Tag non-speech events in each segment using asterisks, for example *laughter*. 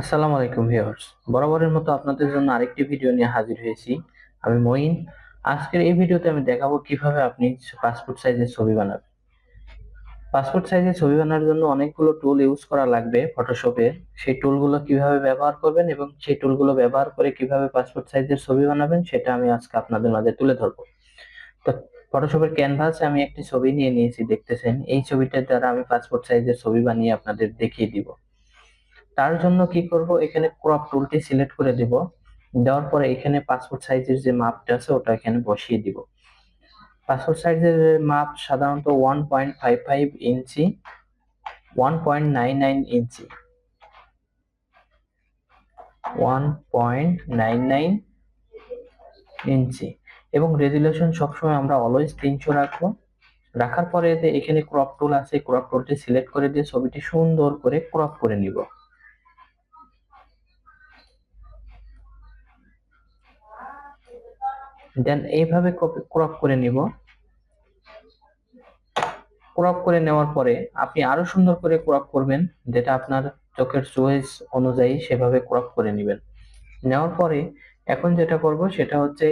আসসালামু আলাইকুম ভিউয়ার্স। বরাবরের মতো আপনাদের জন্য আরেকটি ভিডিও নিয়ে হাজির হয়েছি। আমি মঈন। আজকের এই ভিডিওতে আমি দেখাবো কীভাবে আপনি পাসপোর্ট সাইজের ছবি বানাবেন। পাসপোর্ট সাইজের ছবি বানানোর জন্য অনেকগুলো টুল ইউজ করা লাগবে ফটোশপে সেই টুলগুলো কীভাবে ব্যবহার করবেন এবং সেই টুলগুলো ব্যবহার করে কীভাবে পাসপোর্ট সাইজের ছবি বানাবেন সেটা আমি আজকে আপনাদের মাঝে তুলে ধরবো। তো ফটোশপের ক্যানভাসে আমি একটি ছবি নিয়ে নিয়েছি, দেখতেছেন। এই ছবিটার দ্বারা আমি পাসপোর্ট সাইজের ছবি বানিয়ে আপনাদের দেখিয়ে দিব। তার জন্য কি করব? এখানে ক্রপ টুলটি সিলেক্ট করে দিব। দেওয়ার পরে এখানে পাসপোর্ট সাইজের যে মাপটা আছে, ওটা এখানে বসিয়ে দিব। পাসপোর্ট সাইজের মাপ সাধারণত one point five five inch one point nine nine inch. One point nine nine inch. এবং রেজুলেশন সবসময় আমরা অলওয়েজ তিনশো রাখব। রাখার পরে এখানে ক্রপ টুল আছে ক্রপ টুলটি সিলেক্ট করে দিয়ে ছবিটি সুন্দর করে ক্রপ করে নিব। দেন এইভাবে ক্রপ করে নিব। ক্রপ করে নেওয়ার পরে আপনি আরও সুন্দর করে ক্রপ করবেন, যেটা আপনার চোখের চয়েস অনুযায়ী সেভাবে ক্রপ করে নেবেন। নেওয়ার পরে এখন যেটা করব, সেটা হচ্ছে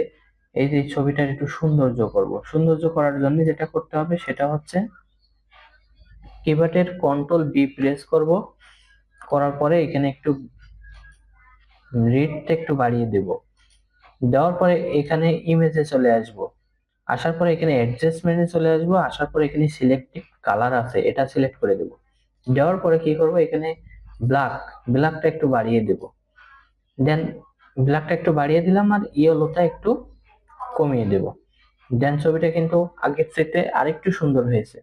এই যে ছবিটার একটু সৌন্দর্য করব। সৌন্দর্য করার জন্য যেটা করতে হবে, সেটা হচ্ছে কিবোর্ডের কন্ট্রোল বি প্রেস করব। করার পরে এখানে একটু রিডটা একটু বাড়িয়ে দেব। দেওয়ার পরে এখানে ইমেজে চলে আসব। আসার পরে এখানে অ্যাডজাস্টমেন্টে চলে আসব, আসার পরে এখানে সিলেক্টিভ কালার আছে, এটা সিলেক্ট করে দেব। দেওয়ার পরে কি করব? এখানে ব্ল্যাক ব্ল্যাকটা একটু বাড়িয়ে দেব। দেন ব্ল্যাকটা একটু বাড়িয়ে দিলাম আর ইয়েলোটা একটু কমিয়ে দেব। দেন ছবিটা কিন্তু আগের চেয়ে আরেকটু সুন্দর হয়েছে।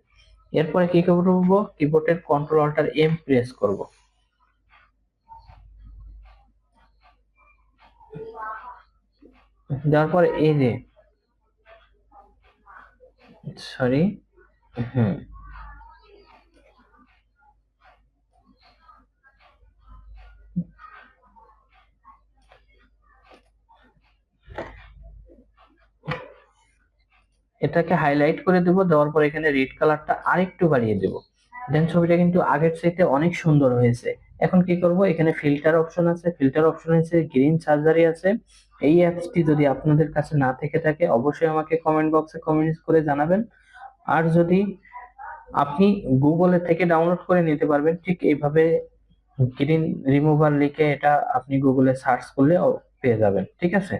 এরপরে কি করব? কিবোর্ডের কন্ট্রোল অল্টার এম প্রেস করব। পরে এই যে সরি এটাকে হাইলাইট করে দেব, দেওয়ার পর এখানে রেড কালারটা আরেকটু বাড়িয়ে দেব। দেন ছবিটা কিন্তু আগের চাইতে অনেক সুন্দর হয়েছে। এখন কি করব? এখানে ফিল্টার অপশন আছে ফিল্টার অপশন আছে গ্রিন সার্জারি আছে এই অ্যাপসটি যদি আপনাদের কাছে না থেকে থাকে, অবশ্যই আমাকে কমেন্ট বক্সে কমেন্ট করে জানাবেন। আর যদি আপনি গুগলে থেকে ডাউনলোড করে নিতে পারবেন, ঠিক এইভাবে গ্রিন রিমুভার লিখে এটা আপনি গুগলে সার্চ করলে পেয়ে যাবেন, ঠিক আছে?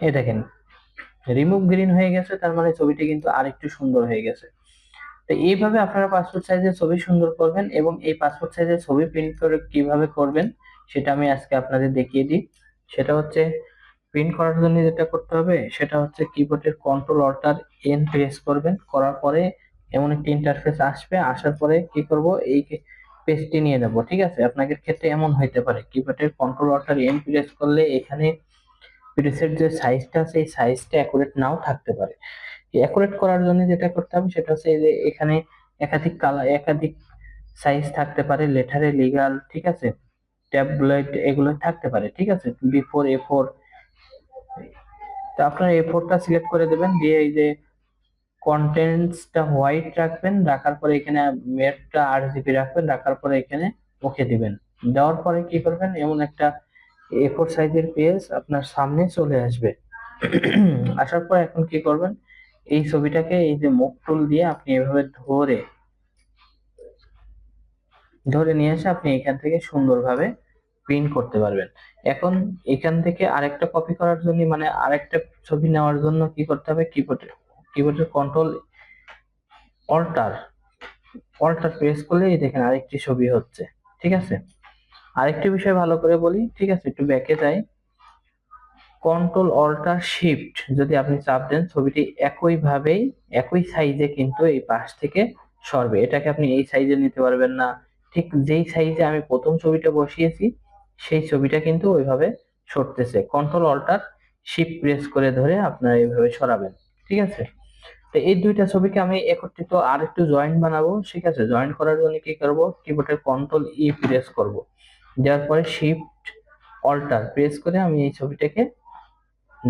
এই দেখেন রিমুভ গ্রিন হয়ে গেছে, তার মানে ছবিটি কিন্তু আরেকটু সুন্দর হয়ে গেছে। তো এইভাবে আপনারা পাসপোর্ট সাইজের ছবি সুন্দর করবেন এবং এই পাসপোর্ট সাইজের ছবি প্রিন্ট করে কীভাবে করবেন, সেটা আমি আজকে আপনাদের দেখিয়ে দিই। সেটা হচ্ছে প্রিন্ট করার জন্য যেটা করতে হবে, সেটা হচ্ছে কিবোর্ডের কন্ট্রোল অল্টার এন প্রেস করবেন। করার পরে এমন একটি ইন্টারফেস আসবে, আসার পরে কি করব? এই পেজটি নিয়ে নেব, ঠিক আছে? আপনাদের ক্ষেত্রে এমন হইতে পারে। কিবোর্ডের কন্ট্রোল অল্টার এন প্রেস করলে এখানে প্রেসের যে সাইজটা এই সাইজটা অ্যাকুরেট নাও থাকতে পারে। অ্যাকুরেট করার জন্য যেটা করতে হবে, সেটা হচ্ছে যে এখানে একাধিক কালার একাধিক সাইজ থাকতে পারে লেটারে লিগাল ঠিক আছে? ট্যাবলেট এগুলো থাকতে পারে, ঠিক আছে? বি ফোর এ ফোর তো আপনার এ ফোরটা সিলেক্ট করে দেবেন, দিয়ে এই যে কন্টেন্টসটা হোয়াইট রাখবেন, রাখার পরে এখানে মেপটা আট জিবি রাখবেন, রাখার পরে এখানে ওকে দিবেন। দেওয়ার পরে কি করবেন, এমন একটা এ ফোর সাইজের পেজ আপনার সামনে চলে আসবে। *coughs* আসার পর এখন কি করবেন, এই ছবিটাকে এই যে মুখ টুল দিয়ে আপনি এভাবে ধরে ধরে নিয়ে এসে আপনি এখান থেকে সুন্দরভাবে প্রিন্ট করতে পারবেন। এখন এখান থেকে আরেকটা কপি করার জন্য মানে আরেকটা ছবি নেওয়ার জন্য কি করতে হবে? কিবোর্ডে কিবোর্ডের কন্ট্রোল অল্টার অল্টার প্রেস করলে দেখেন আরেকটি ছবি হচ্ছে, ঠিক আছে? আরেকটি বিষয় ভালো করে বলি, ঠিক আছে? একটু ব্যাকে যাই। কন্ট্রোল অল্টার শিফট যদি আপনি চাপ দেন, ছবিটি একইভাবেই একই সাইজে কিন্তু এই পাশ থেকে সরবে। এটাকে আপনি এই সাইজে নিতে পারবেন না। ঠিক যেই সাইজে আমি প্রথম ছবিটা বসিয়েছি সেই ছবিটা কিন্তু ওইভাবে সরতেছে। কন্ট্রোল অল্টার শিফট প্রেস করে ধরে আপনারা এইভাবে সরাবেন। ঠিক আছে? তো এই দুইটা ছবিকে আমি একত্রিত আর একটু জয়েন্ট বানাবো। ঠিক আছে? জয়েন্ট করার জন্য কি করব? কিবোর্ডের কন্ট্রোল ই প্রেস করব। দেওয়ার পরে শিফট অল্টার প্রেস করে আমি এই ছবিটাকে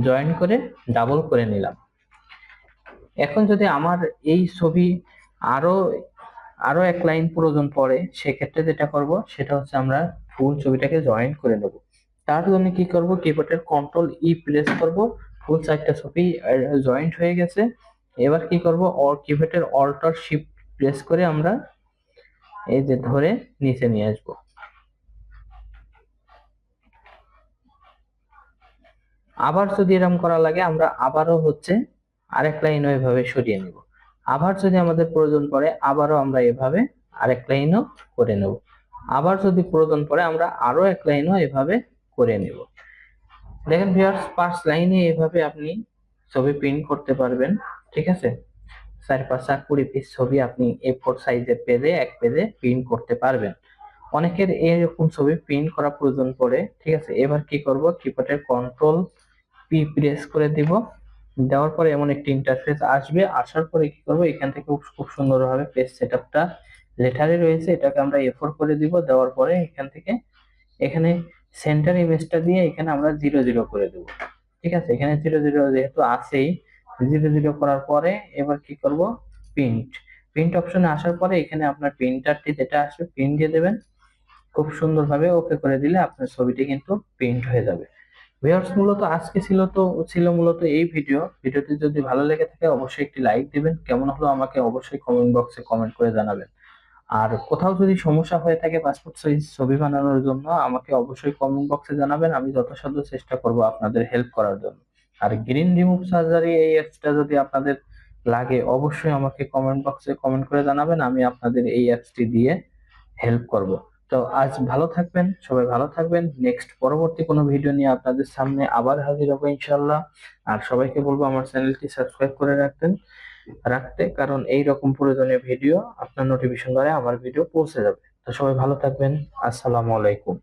জয়েন করে ডাবল করে নিলাম। এখন যদি আমার এই ছবি আরও আরও এক লাইন প্রয়োজন পড়ে, সেক্ষেত্রে যেটা করব, সেটা হচ্ছে আমরা ফুল ছবিটাকে জয়েন করে নেব। তার জন্য কি করব? কিবোর্ডের কন্ট্রোল ই প্রেস করব। ফুল চারটা ছবি জয়েন্ট হয়ে গেছে। এবার কি করব? অর কিবোর্ডের অল্টার শিফট প্রেস করে আমরা এই যে ধরে নিচে নিয়ে আসব। আবার যদি এরকম করা লাগে, আমরা আবারও হচ্ছে আরেক লাইন ওইভাবে সরিয়ে নেব। আবার যদি আমাদের প্রয়োজন পড়ে, আবারও আমরা এভাবে আরেক লাইনও করে নেব। আবার যদি প্রয়োজন পড়ে আমরা আরও এক লাইনও এভাবে করে নেব। দেখেন ভিউয়ার্স পাঁচ লাইনে এভাবে আপনি ছবি প্রিন্ট করতে পারবেন, ঠিক আছে? চার পাঁচা কুড়ি পিস ছবি আপনি এ ফোর সাইজের পেজে এক পেজে প্রিন্ট করতে পারবেন। অনেকের এরকম ছবি প্রিন্ট করা প্রয়োজন পড়ে, ঠিক আছে? এবার কি করব? কিবোর্ডের কন্ট্রোল পি প্রেস করে দিব। দেওয়ার পরে এমন একটি ইন্টারফেস আসবে। আসার পরে কি করব? এখান থেকে খুব সুন্দরভাবে পেজ সেটআপটা লেটারে রয়েছে, এটাকে আমরা এফোর করে দিব, দেওয়ার পরে এখান থেকে এখানে সেন্টার ইমেজটা দিয়ে এখানে আমরা জিরো জিরো করে দেব। ঠিক আছে? এখানে জিরো জিরো যেহেতু আছেই জিরো জিরো করার পরে এবার কি করব? প্রিন্ট প্রিন্ট অপশনে আসার পরে এখানে আপনার প্রিন্টারটি যেটা আসবে প্রিন্ট দিয়ে দেবেন। খুব সুন্দরভাবে ওকে করে দিলে আপনার ছবিটি কিন্তু প্রিন্ট হয়ে যাবে। ভিউয়ার্স মূলত আজকে ছিল তো, ছিল মূলত এই ভিডিও ভিডিওটি যদি ভালো লেগে থাকে, অবশ্যই একটি লাইক দিবেন। কেমন হলো আমাকে অবশ্যই কমেন্ট বক্সে কমেন্ট করে জানাবেন। আর কোথাও যদি সমস্যা হয়ে থাকে পাসপোর্ট সাইজ ছবি বানানোর জন্য, আমাকে অবশ্যই কমেন্ট বক্সে জানাবেন, আমি যথাসাধ্য চেষ্টা করব আপনাদের হেল্প করার জন্য। আর গ্রিন রিমুভ সার্জারি এই অ্যাপসটা যদি আপনাদের লাগে, অবশ্যই আমাকে কমেন্ট বক্সে কমেন্ট করে জানাবেন, আমি আপনাদের এই অ্যাপসটি দিয়ে হেল্প করব। তো আজ ভালো থাকবেন, সবাই ভালো থাকবেন। নেক্সট পরবর্তী কোনো ভিডিও নিয়ে আপনাদের সামনে আবার হাজির হব ইনশাল্লাহ আর সবাইকে বলব আমার চ্যানেলটি সাবস্ক্রাইব করে রাখবেন। রাখতে, কারণ এই রকম প্রয়োজনীয় ভিডিও আপনার নোটিফিকেশন দ্বারা আমার ভিডিও পৌঁছে যাবে। তো সবাই ভালো থাকবেন। আসসালামু আলাইকুম।